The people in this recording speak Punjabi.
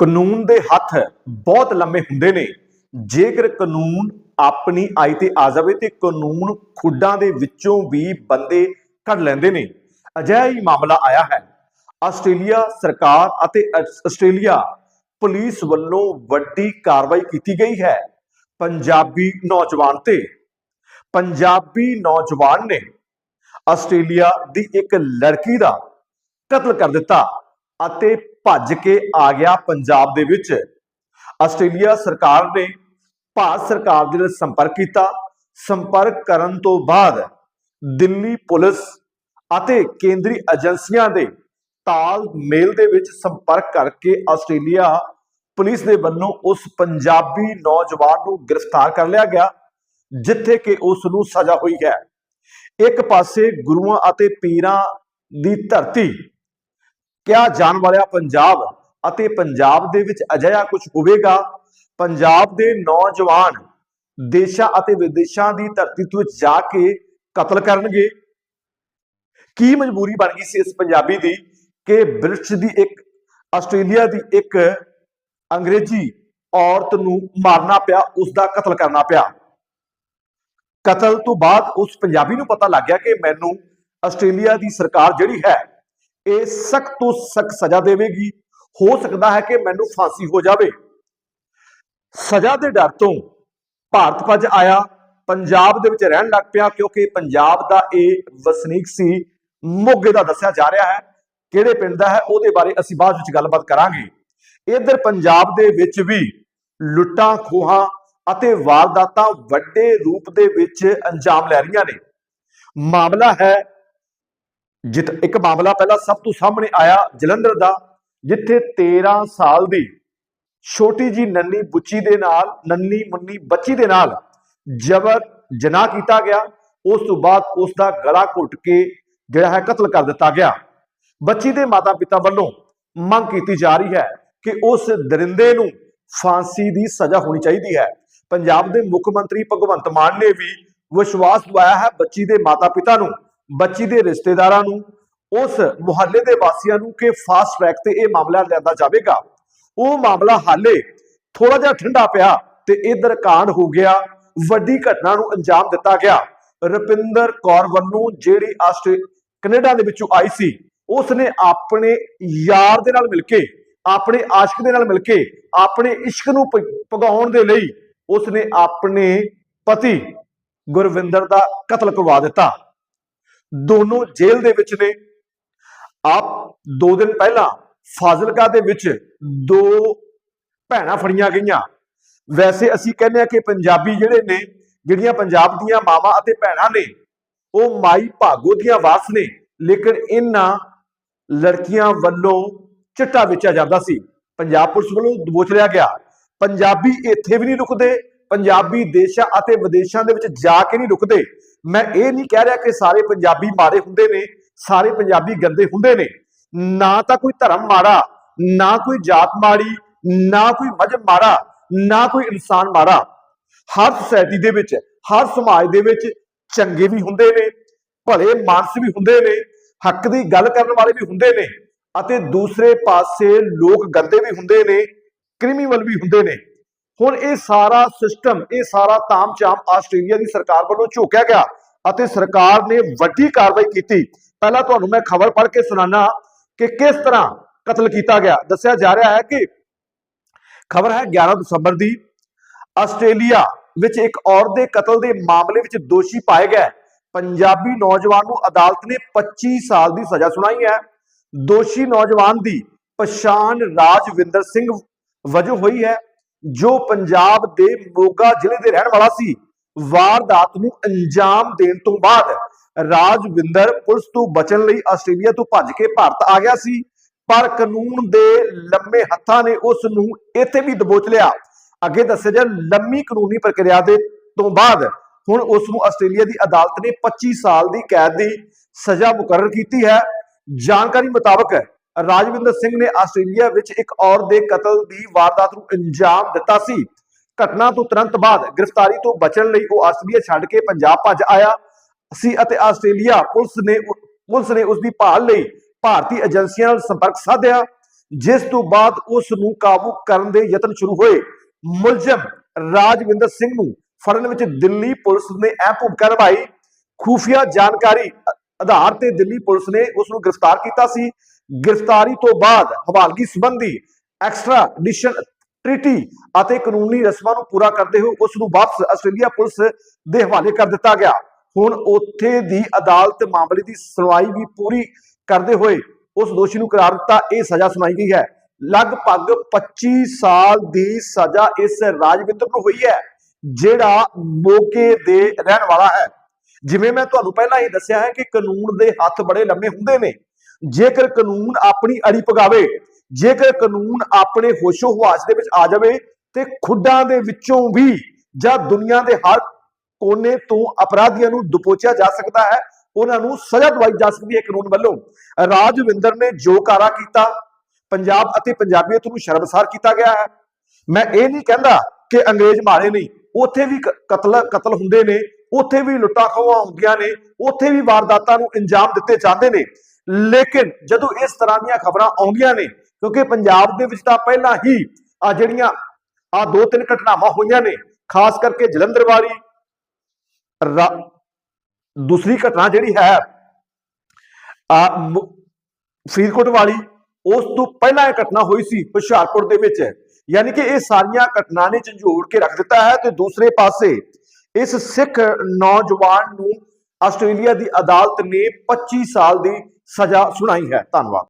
ਕਾਨੂੰਨ ਦੇ ਹੱਥ ਬਹੁਤ ਲੰਮੇ ਹੁੰਦੇ ਨੇ। ਜੇਕਰ ਕਾਨੂੰਨ ਆਪਣੀ ਆਈ ਤੇ ਆ ਜਾਵੇ ਤੇ ਕਾਨੂੰਨ ਖੁੱਡਾਂ ਦੇ ਵਿੱਚੋਂ ਵੀ ਬੰਦੇ ਕੱਢ ਲੈਂਦੇ ਨੇ। ਅਜਿਹਾ ਹੀ ਮਾਮਲਾ ਆਇਆ ਹੈ। ਆਸਟ੍ਰੇਲੀਆ ਸਰਕਾਰ ਅਤੇ ਆਸਟ੍ਰੇਲੀਆ ਪੁਲਿਸ ਵੱਲੋਂ ਵੱਡੀ ਕਾਰਵਾਈ ਕੀਤੀ ਗਈ ਹੈ। ਪੰਜਾਬੀ ਨੌਜਵਾਨ ਤੇ, ਪੰਜਾਬੀ ਨੌਜਵਾਨ ਨੇ ਆਸਟ੍ਰੇਲੀਆ ਦੀ ਇੱਕ ਲੜਕੀ ਦਾ ਕਤਲ ਕਰ ਦਿੱਤਾ ਅਤੇ ਭੱਜ ਕੇ ਆ ਗਿਆ ਪੰਜਾਬ ਦੇ ਵਿੱਚ। ਆਸਟ੍ਰੇਲੀਆ ਸਰਕਾਰ ਨੇ ਭਾਰਤ ਸਰਕਾਰ ਦੇ ਨਾਲ ਸੰਪਰਕ ਕੀਤਾ। ਸੰਪਰਕ ਕਰਨ ਤੋਂ ਬਾਅਦ ਦਿੱਲੀ ਪੁਲਿਸ ਅਤੇ ਕੇਂਦਰੀ ਏਜੰਸੀਆਂ ਦੇ ਤਾਲਮੇਲ ਦੇ ਵਿੱਚ ਸੰਪਰਕ ਕਰਕੇ ਆਸਟ੍ਰੇਲੀਆ ਪੁਲਿਸ ਦੇ ਵੱਲੋਂ ਉਸ ਪੰਜਾਬੀ ਨੌਜਵਾਨ ਨੂੰ ਗ੍ਰਿਫਤਾਰ ਕਰ ਲਿਆ ਗਿਆ, ਜਿੱਥੇ ਕਿ ਉਸ ਨੂੰ ਸਜ਼ਾ ਹੋਈ ਹੈ। ਇੱਕ ਪਾਸੇ ਗੁਰੂਆਂ ਅਤੇ ਪੀਰਾਂ ਦੀ ਧਰਤੀ ਕਿਹਾ ਜਾਣ ਵਾਲਾ ਪੰਜਾਬ ਅਤੇ ਪੰਜਾਬ ਦੇ ਵਿੱਚ ਅਜਿਹਾ ਕੁਝ ਹੋਵੇਗਾ? ਪੰਜਾਬ ਦੇ ਨੌਜਵਾਨ ਦੇਸ਼ਾਂ ਅਤੇ ਵਿਦੇਸ਼ਾਂ ਦੀ ਧਰਤੀ ਤੋਂ ਜਾ ਕੇ ਕਤਲ ਕਰਨਗੇ। ਕੀ ਮਜਬੂਰੀ ਬਣ ਗਈ ਸੀ ਇਸ ਪੰਜਾਬੀ ਦੀ ਕਿ ਬ੍ਰਿਟਿਸ਼ ਦੀ ਇੱਕ, ਆਸਟ੍ਰੇਲੀਆ ਦੀ ਇੱਕ ਅੰਗਰੇਜ਼ੀ ਔਰਤ ਨੂੰ ਮਾਰਨਾ ਪਿਆ ਉਸ ਦਾ ਕਤਲ ਕਰਨਾ ਪਿਆ? ਕਤਲ ਤੋਂ ਬਾਅਦ ਉਸ ਪੰਜਾਬੀ ਨੂੰ ਪਤਾ ਲੱਗ ਗਿਆ ਕਿ ਮੈਨੂੰ ਆਸਟ੍ਰੇਲੀਆ ਦੀ ਸਰਕਾਰ ਜਿਹੜੀ ਹੈ ਇਹ ਸਖਤ ਤੋਂ ਸਖਤ ਸਜ਼ਾ ਦੇਵੇਗੀ। ਹੋ ਸਕਦਾ ਹੈ ਕਿ ਮੈਨੂੰ ਫਾਂਸੀ ਹੋ ਜਾਵੇ। ਸਜ਼ਾ ਦੇ ਡਰ ਤੋਂ ਭਾਰਤ ਭੱਜ ਆਇਆ। ਪੰਜਾਬ ਦੇ ਵਿੱਚ ਰਹਿਣ ਲੱਗ ਪਿਆ ਕਿਉਂਕਿ ਪੰਜਾਬ ਦਾ ਇਹ ਵਸਨੀਕ ਸੀ। ਮੋਗੇ ਦਾ ਦੱਸਿਆ ਜਾ ਰਿਹਾ ਹੈ। ਕਿਹੜੇ ਪਿੰਡ ਦਾ ਹੈ, ਉਹਦੇ ਬਾਰੇ ਅਸੀਂ ਬਾਅਦ ਵਿੱਚ ਗੱਲਬਾਤ ਕਰਾਂਗੇ। ਇਧਰ ਪੰਜਾਬ ਦੇ ਵਿੱਚ ਵੀ ਲੁੱਟਾਂ, ਖੋਹਾਂ ਅਤੇ ਵਾਰਦਾਤਾਂ ਵੱਡੇ ਰੂਪ ਦੇ ਵਿੱਚ ਅੰਜਾਮ ਲੈ ਰਹੀਆਂ ਨੇ। ਮਾਮਲਾ ਹੈ ਜਿੱਤ ਇੱਕ ਮਾਮਲਾ ਪਹਿਲਾਂ ਸਭ ਤੋਂ ਸਾਹਮਣੇ ਆਇਆ ਜਲੰਧਰ ਦਾ, ਜਿੱਥੇ 13 ਸਾਲ ਦੀ ਛੋਟੀ ਜੀ ਨੰਨੀ ਬੁੱਚੀ ਦੇ ਨਾਲ, ਨੰਨੀ ਮੁੰਨੀ ਬੱਚੀ ਦੇ ਨਾਲ ਜਬਰ ਜਨਾਹ ਕੀਤਾ ਗਿਆ। ਉਸ ਤੋਂ ਬਾਅਦ ਉਸ ਦਾ ਗਲਾ ਘੁੱਟ ਕੇ ਜਿਹੜਾ ਹੈ ਕਤਲ ਕਰ ਦਿੱਤਾ ਗਿਆ। ਬੱਚੀ ਦੇ ਮਾਤਾ-ਪਿਤਾ ਵੱਲੋਂ ਮੰਗ ਕੀਤੀ ਜਾ ਰਹੀ ਹੈ ਕਿ ਉਸ ਦਰਿੰਦੇ ਨੂੰ ਫਾਂਸੀ ਦੀ ਸਜ਼ਾ ਹੋਣੀ ਚਾਹੀਦੀ ਹੈ। ਪੰਜਾਬ ਦੇ ਮੁੱਖ ਮੰਤਰੀ ਭਗਵੰਤ ਮਾਨ ਨੇ ਵੀ ਵਿਸ਼ਵਾਸ ਦਵਾਇਆ ਹੈ ਬੱਚੀ ਦੇ ਮਾਤਾ-ਪਿਤਾ ਨੂੰ ਬੱਚੀ ਦੇ ਰਿਸ਼ਤੇਦਾਰਾਂ ਨੂੰ, ਉਸ ਮੁਹੱਲੇ ਦੇ ਵਾਸੀਆਂ ਨੂੰ ਕਿ ਫਾਸਟ ਟਰੈਕ ਤੇ ਇਹ ਮਾਮਲਾ ਲਿਆਂਦਾ ਜਾਵੇਗਾ। ਉਹ ਮਾਮਲਾ ਹਾਲੇ ਥੋੜਾ ਜਿਹਾ ਠੰਡਾ ਪਿਆ ਤੇ ਇਧਰ ਕਾਂਡ ਹੋ ਗਿਆ। ਵੱਡੀ ਘਟਨਾ ਨੂੰ ਅੰਜਾਮ ਦਿੱਤਾ ਗਿਆ। ਰੁਪਿੰਦਰ ਕੌਰ ਵੱਲੋਂ ਜਿਹੜੀ ਆਸਟ੍ਰੇ ਕੈਨੇਡਾ ਦੇ ਵਿੱਚੋਂ ਆਈ ਸੀ ਉਸ ਨੇ ਆਪਣੇ ਯਾਰ ਦੇ ਨਾਲ ਮਿਲ ਕੇ, ਆਪਣੇ ਆਸ਼ਕ ਦੇ ਨਾਲ ਮਿਲ ਕੇ, ਆਪਣੇ ਇਸ਼ਕ ਨੂੰ ਭ- ਭਗਾਉਣ ਦੇ ਲਈ ਉਸ ਨੇ ਆਪਣੇ ਪਤੀ ਗੁਰਵਿੰਦਰ ਦਾ ਕਤਲ ਕਰਵਾ ਦਿੱਤਾ। ਦੋਨੋਂ ਜੇਲ੍ਹ ਦੇ ਵਿੱਚ ਨੇ। ਆਪ ਦੋ ਦਿਨ ਪਹਿਲਾਂ ਫਾਜ਼ਿਲਕਾ ਦੇ ਵਿੱਚ ਦੋ ਭੈਣਾਂ ਫੜੀਆਂ ਗਈਆਂ। ਵੈਸੇ ਅਸੀਂ ਕਹਿੰਦੇ ਆ ਕਿ ਪੰਜਾਬੀ ਜਿਹੜੇ ਨੇ, ਜਿਹੜੀਆਂ ਪੰਜਾਬ ਦੀਆਂ ਮਾਵਾਂ ਅਤੇ ਭੈਣਾਂ ਨੇ, ਉਹ ਮਾਈ ਭਾਗੋ ਦੀਆਂ ਵਾਸ ਨੇ, ਲੇਕਿਨ ਇਹਨਾਂ ਲੜਕੀਆਂ ਵੱਲੋਂ ਚਿੱਟਾ ਵੇਚਿਆ ਜਾਂਦਾ ਸੀ। ਪੰਜਾਬ ਪੁਲਿਸ ਵੱਲੋਂ ਦਬੋਚ ਲਿਆ ਗਿਆ। ਪੰਜਾਬੀ ਇੱਥੇ ਵੀ ਨਹੀਂ ਰੁਕਦੇ ਪੰਜਾਬੀ ਦੇਸ਼ਾਂ ਅਤੇ ਵਿਦੇਸ਼ਾਂ ਦੇ ਵਿੱਚ ਜਾ ਕੇ ਨਹੀਂ ਰੁਕਦੇ। ਮੈਂ ਇਹ ਨਹੀਂ ਕਹਿ ਰਿਹਾ ਕਿ ਸਾਰੇ ਪੰਜਾਬੀ ਮਾੜੇ ਹੁੰਦੇ ਨੇ, ਸਾਰੇ ਪੰਜਾਬੀ ਗੰਦੇ ਹੁੰਦੇ ਨੇ। ਨਾ ਤਾਂ ਕੋਈ ਧਰਮ ਮਾੜਾ, ਨਾ ਕੋਈ ਜਾਤ ਮਾੜੀ, ਨਾ ਕੋਈ ਮਜ਼ਹਬ ਮਾੜਾ, ਨਾ ਕੋਈ ਇਨਸਾਨ ਮਾੜਾ। ਹਰ ਸੁਸਾਇਟੀ ਦੇ ਵਿੱਚ, ਹਰ ਸਮਾਜ ਦੇ ਵਿੱਚ ਚੰਗੇ ਵੀ ਹੁੰਦੇ ਨੇ, ਭਲੇ ਮਾਨਸ ਵੀ ਹੁੰਦੇ ਨੇ, ਹੱਕ ਦੀ ਗੱਲ ਕਰਨ ਵਾਲੇ ਵੀ ਹੁੰਦੇ ਨੇ ਅਤੇ ਦੂਸਰੇ ਪਾਸੇ ਲੋਕ ਗੰਦੇ ਵੀ ਹੁੰਦੇ ਨੇ, ਕ੍ਰਿਮੀਨਲ ਵੀ ਹੁੰਦੇ ਨੇ। ਹੁਣ ਇਹ ਸਾਰਾ ਸਿਸਟਮ ਇਹ ਸਾਰਾ ਤਾਮਝਾਮ ਆਸਟ੍ਰੇਲੀਆ ਦੀ ਸਰਕਾਰ ਵੱਲੋਂ ਝੋਕਿਆ ਗਿਆ ਅਤੇ ਸਰਕਾਰ ਨੇ ਵੱਡੀ ਕਾਰਵਾਈ ਕੀਤੀ। ਪਹਿਲਾਂ ਤੁਹਾਨੂੰ ਮੈਂ ਖਬਰ ਪੜ੍ਹ ਕੇ ਸੁਣਾਣਾ ਕਿ ਕਿਸ ਤਰ੍ਹਾਂ ਕਤਲ ਕੀਤਾ ਗਿਆ। ਦੱਸਿਆ ਜਾ ਰਿਹਾ ਹੈ ਕਿ ਖਬਰ ਹੈ 11 ਦਸੰਬਰ ਦੀ। ਆਸਟ੍ਰੇਲੀਆ ਵਿੱਚ ਇੱਕ ਔਰਤ ਦੇ ਕਤਲ ਦੇ ਮਾਮਲੇ ਵਿੱਚ ਦੋਸ਼ੀ ਪਾਏ ਗਏ। ਪੰਜਾਬੀ ਨੌਜਵਾਨ ਨੂੰ ਅਦਾਲਤ ਨੇ 25 ਸਾਲ ਦੀ ਸਜ਼ਾ ਸੁਣਾਈ ਹੈ। ਦੋਸ਼ੀ ਨੌਜਵਾਨ ਦੀ ਪਛਾਣ ਰਾਜਵਿੰਦਰ ਸਿੰਘ ਵਜੋਂ ਹੋਈ ਹੈ। ਜੋ ਪੰਜਾਬ ਦੇ ਮੋਗਾ ਜ਼ਿਲ੍ਹੇ ਦੇ ਰਹਿਣ ਵਾਲਾ ਸੀ ਵਾਰਦਾਤ ਨੂੰ ਅੰਜਾਮ ਦੇਣ ਤੋਂ ਬਾਅਦ ਰਾਜਵਿੰਦਰ ਪੁਲਿਸ ਤੋਂ ਬਚਣ ਲਈ ਆਸਟ੍ਰੇਲੀਆ ਤੋਂ ਭੱਜ ਕੇ ਭਾਰਤ ਆ ਗਿਆ ਸੀ, ਪਰ ਕਾਨੂੰਨ ਦੇ ਲੰਮੇ ਹੱਥਾਂ ਨੇ ਉਸ ਨੂੰ ਇੱਥੇ ਵੀ ਦਬੋਚ ਲਿਆ। ਅੱਗੇ ਦੱਸਿਆ ਜਾ, ਲੰਮੀ ਕਾਨੂੰਨੀ ਪ੍ਰਕਿਰਿਆ ਦੇ ਤੋਂ ਬਾਅਦ ਹੁਣ ਉਸ ਨੂੰ ਆਸਟ੍ਰੇਲੀਆ ਦੀ ਅਦਾਲਤ ਨੇ 25 ਸਾਲ ਦੀ ਕੈਦ ਦੀ ਸਜ਼ਾ ਮੁਕਰਰ ਕੀਤੀ ਹੈ। ਜਾਣਕਾਰੀ ਮੁਤਾਬਕ ਰਾਜਵਿੰਦਰ ਸਿੰਘ ਨੇ ਆਸਟ੍ਰੇਲੀਆ ਵਿੱਚ ਇੱਕ ਔਰਤ ਦੇ ਕਤਲ ਦੀ ਵਾਰਦਾਤ ਨੂੰ ਅੰਜਾਮ ਦਿੱਤਾ ਸੀ। ਘਟਨਾ ਤੋਂ ਤੁਰੰਤ ਬਾਅਦ ਗ੍ਰਿਫਤਾਰੀ ਤੋਂ ਬਚਣ ਲਈ ਉਹ ਆਸਟ੍ਰੇਲੀਆ ਛੱਡ ਕੇ ਪੰਜਾਬ ਭੱਜ ਆਇਆ ਸੀ ਅਤੇ ਆਸਟ੍ਰੇਲੀਆ ਪੁਲਿਸ ਨੇ ਪੁਲਿਸ ਨੇ ਉਸ ਦੀ ਭਾਲ ਲਈ ਭਾਰਤੀ ਏਜੰਸੀਆਂ ਨਾਲ ਸੰਪਰਕ ਸਾਧਿਆ, ਜਿਸ ਤੋਂ ਬਾਅਦ ਉਸ ਨੂੰ ਕਾਬੂ ਕਰਨ ਦੇ ਯਤਨ ਸ਼ੁਰੂ ਹੋਏ। ਮੁਲਜ਼ਮ ਰਾਜਵਿੰਦਰ ਸਿੰਘ ਨੂੰ ਫੜਨ ਵਿੱਚ ਦਿੱਲੀ ਪੁਲਿਸ ਨੇ ਅਹਿਮ ਭੂਮਿਕਾ ਨਿਭਾਈ। ਖੂਫੀਆ ਜਾਣਕਾਰੀ ਆਧਾਰ ਤੇ ਦਿੱਲੀ ਪੁਲਿਸ ਨੇ ਉਸ ਨੂੰ ਗ੍ਰਿਫਤਾਰ ਕੀਤਾ ਸੀ। ਗ੍ਰਿਫਤਾਰੀ ਤੋਂ ਬਾਅਦ ਹਵਾਲਗੀ ਸੰਬੰਧੀ ਐਕਸਟਰਾ ਐਡੀਸ਼ਨ ਟ੍ਰੀਟੀ ਅਤੇ ਕਾਨੂੰਨੀ ਰਸਮਾਂ ਨੂੰ ਪੂਰਾ ਕਰਦੇ ਹੋਏ ਉਸ ਨੂੰ ਵਾਪਸ ਆਸਟ੍ਰੇਲੀਆ ਪੁਲਿਸ ਦੇ ਹਵਾਲੇ ਕਰ ਦਿੱਤਾ ਗਿਆ। ਹੁਣ ਉੱਥੇ ਦੀ ਅਦਾਲਤ ਮਾਮਲੇ ਦੀ ਸੁਣਵਾਈ ਵੀ ਪੂਰੀ ਕਰਦੇ ਹੋਏ ਉਸ ਦੋਸ਼ੀ ਨੂੰ ਕਰਾਰ ਦਿੱਤਾ। ਇਹ ਸਜ਼ਾ ਸੁਣਾਈ ਗਈ ਹੈ। ਲਗਭਗ 25 ਸਾਲ ਦੀ ਸਜ਼ਾ ਇਸ ਰਾਜਵਿੰਦਰ ਨੂੰ ਹੋਈ ਹੈ, ਜਿਹੜਾ ਮੋਗੇ ਦੇ ਰਹਿਣ ਵਾਲਾ ਹੈ। ਜਿਵੇਂ ਮੈਂ ਤੁਹਾਨੂੰ ਪਹਿਲਾਂ ਹੀ ਦੱਸਿਆ ਹੈ ਕਿ ਕਾਨੂੰਨ ਦੇ ਹੱਥ ਬੜੇ ਲੰਮੇ ਹੁੰਦੇ ਨੇ। ਜੇਕਰ ਕਾਨੂੰਨ ਆਪਣੀ ਅੜੀ ਪਗਾਵੇ ਜੇਕਰ ਕਾਨੂੰਨ ਆਪਣੇ ਹੋਸ਼ੋ ਹਵਾਸ ਦੇ ਵਿੱਚ ਆ ਜਾਵੇ, ਤੇ ਖੁੱਡਾਂ ਦੇ ਵਿੱਚੋਂ ਵੀ ਜਾਂ ਦੁਨੀਆ ਦੇ ਹਰ ਕੋਨੇ ਤੋਂ ਅਪਰਾਧੀਆਂ ਨੂੰ ਦਪੋਚਿਆ ਜਾ ਸਕਦਾ ਹੈ, ਉਹਨਾਂ ਨੂੰ ਸਜ਼ਾ ਦਵਾਈ ਜਾ ਸਕਦੀ ਹੈ ਕਾਨੂੰਨ ਵੱਲੋਂ। ਰਾਜਵਿੰਦਰ ਨੇ ਜੋ ਕਾਰਾ ਕੀਤਾ, ਪੰਜਾਬ ਅਤੇ ਪੰਜਾਬੀਅਤ ਨੂੰ ਸ਼ਰਮਸਾਰ ਕੀਤਾ ਗਿਆ ਹੈ। ਮੈਂ ਇਹ ਨਹੀਂ ਕਹਿੰਦਾ ਕਿ ਅੰਗਰੇਜ਼ ਮਾਰੇ ਨਹੀਂ, ਉੱਥੇ ਵੀ ਕਤਲ ਕਤਲ ਹੁੰਦੇ ਨੇ, ਉੱਥੇ ਵੀ ਲੁੱਟਾਂ ਖੋਹਾਂ ਹੁੰਦੀਆਂ ਨੇ, ਉੱਥੇ ਵੀ ਵਾਰਦਾਤਾਂ ਨੂੰ ਅੰਜਾਮ ਦਿੱਤੇ ਜਾਂਦੇ ਨੇ। ਲੇਕਿਨ ਜਦੋਂ ਇਸ ਤਰ੍ਹਾਂ ਦੀਆਂ ਖਬਰਾਂ ਆਉਂਦੀਆਂ ਨੇ, ਕਿਉਂਕਿ ਪੰਜਾਬ ਦੇ ਵਿੱਚ ਤਾਂ ਪਹਿਲਾਂ ਹੀ ਆ ਜਿਹੜੀਆਂ ਆ ਦੋ ਤਿੰਨ ਘਟਨਾਵਾਂ ਹੋਈਆਂ ਨੇ, ਖਾਸ ਕਰਕੇ ਜਲੰਧਰ ਵਾਲੀ ਦੂਸਰੀ ਘਟਨਾ ਜਿਹੜੀ ਹੈ, ਆ ਫਰੀਦਕੋਟ ਵਾਲੀ, ਉਸ ਤੋਂ ਪਹਿਲਾਂ ਇਹ ਘਟਨਾ ਹੋਈ ਸੀ ਹੁਸ਼ਿਆਰਪੁਰ ਦੇ ਵਿੱਚ। ਯਾਨੀ ਕਿ ਇਹ ਸਾਰੀਆਂ ਘਟਨਾ ਨੇ ਝੰਜੋੜ ਕੇ ਰੱਖ ਦਿੱਤਾ ਹੈ ਤੇ ਦੂਸਰੇ ਪਾਸੇ ਇਸ ਸਿੱਖ ਨੌਜਵਾਨ ਨੂੰ ਆਸਟ੍ਰੇਲੀਆ ਦੀ ਅਦਾਲਤ ਨੇ 25 ਸਾਲ ਦੀ ਸਜ਼ਾ ਸੁਣਾਈ ਹੈ। ਧੰਨਵਾਦ।